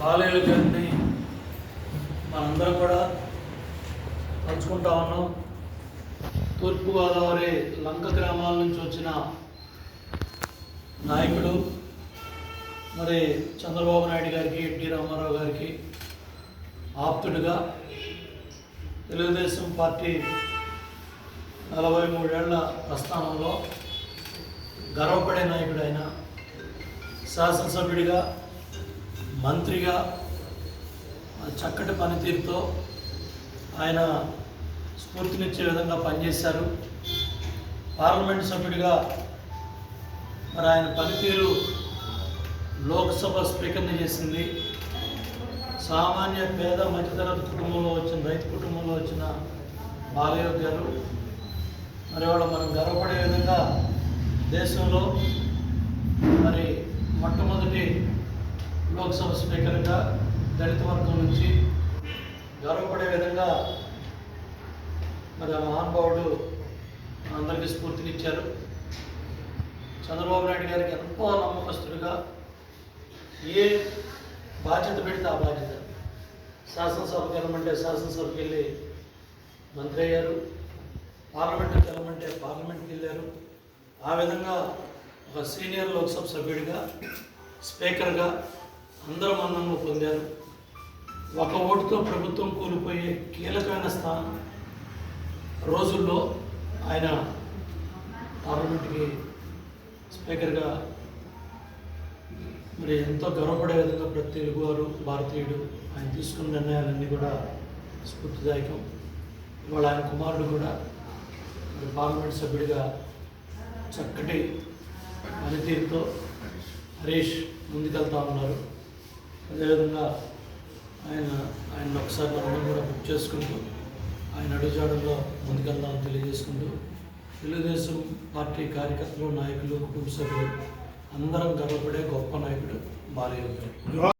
బాలయ్య గారిని మనందరం కూడా తలుచుకుంటా ఉన్నాం. తూర్పుగోదావరి లంక గ్రామాల నుంచి వచ్చిన నాయకుడు మరి చంద్రబాబు నాయుడు గారికి ఎన్టీ రామారావు గారికి ఆప్తుడిగా తెలుగుదేశం పార్టీ నలభై మూడేళ్ళ ప్రస్థానంలో గర్వపడే నాయకుడైన శాసనసభ్యుడిగా మంత్రిగా చక్కటి పనితీరుతో ఆయన స్ఫూర్తినిచ్చే విధంగా పనిచేశారు. పార్లమెంట్ సభ్యుడిగా మరి ఆయన పనితీరు లోక్సభ స్పీకర్ని చేసింది. సామాన్య పేద మధ్యతరగతి కుటుంబంలో వచ్చిన రైతు కుటుంబంలో వచ్చిన బాలయ్య గారు మరి వాళ్ళు మనం గర్వపడే విధంగా దేశంలో మరి మొట్టమొదటి లోక్సభ స్పీకర్గా దళిత వర్గం నుంచి గర్వపడే విధంగా మరి ఆ మహానుభావుడు అందరికీ స్ఫూర్తినిచ్చారు చంద్రబాబు నాయుడు గారికి ఎంతో నమ్మకస్తుడిగా ఏ బాధ్యత పెడితే ఆ బాధ్యత. శాసనసభకు వెళ్ళమంటే శాసనసభకి వెళ్ళి మంత్రి అయ్యారు. పార్లమెంట్కి వెళ్ళమంటే పార్లమెంట్కి వెళ్ళారు. ఆ విధంగా ఒక సీనియర్ లోక్సభ సభ్యుడిగా స్పీకర్గా అందరూ మన్ననలు పొందారు. ఒక ఓటుతో ప్రభుత్వం కోల్పోయే కీలకమైన స్థానం రోజుల్లో ఆయన పార్లమెంట్కి స్పీకర్గా మరి ఎంతో గర్వపడే విధంగా ప్రతి తెలుగువారు భారతీయుడు ఆయన తీసుకున్న నిర్ణయాలన్నీ కూడా స్ఫూర్తిదాయకం. ఇవాళ ఆయన కుమారుడు కూడా మరి పార్లమెంట్ సభ్యుడిగా చక్కటి పనితీరుతో హరీష్ ముందుకెళ్తా ఉన్నారు. అదేవిధంగా ఆయన ఆయన ఒకసారి మనం కూడా బుక్ చేసుకుంటూ ఆయన అడుగుజాడల్లో ముందుకెళ్దామని తెలియజేసుకుంటూ తెలుగుదేశం పార్టీ కార్యకర్తలు నాయకులు కుటుంబ సభ్యులు అందరం గర్వపడే గొప్ప నాయకుడు బాలయ్య